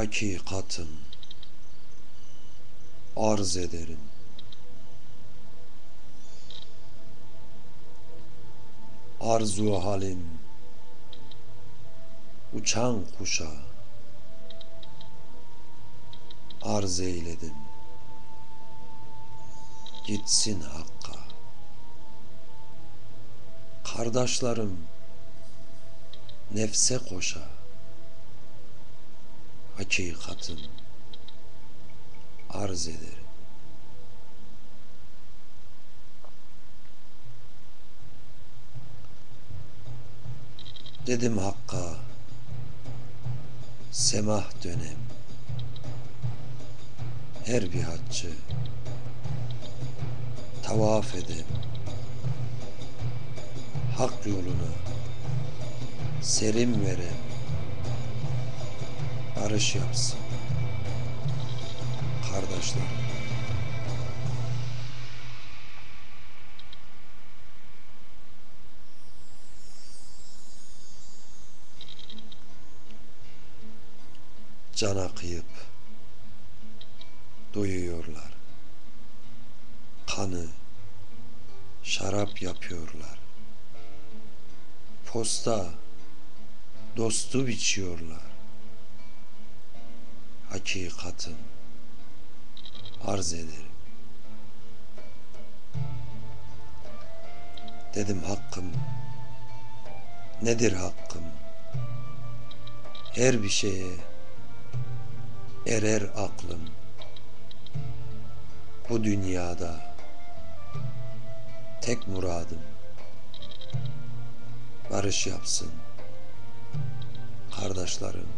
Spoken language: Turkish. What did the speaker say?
hakikatım arz ederim. Arzu halim uçan kuşa arz eyledim. Gitsin Hakk'a. Kardeşlerim nefse koşa hakikatın arz ederim. Dedim Hakk'a semah dönem. Her bir haccı tavaf edem. Hak yoluna serim verem barış yapsın kardeşlerim. Cana kıyıp doyuyorlar. Kanı şarap yapıyorlar. Posta dostu biçiyorlar. Hakikatın arz ederim. Dedim hakkım nedir hakkım? Her bir şeye erer aklım. Bu dünyada tek muradım barış yapsın kardeşlerim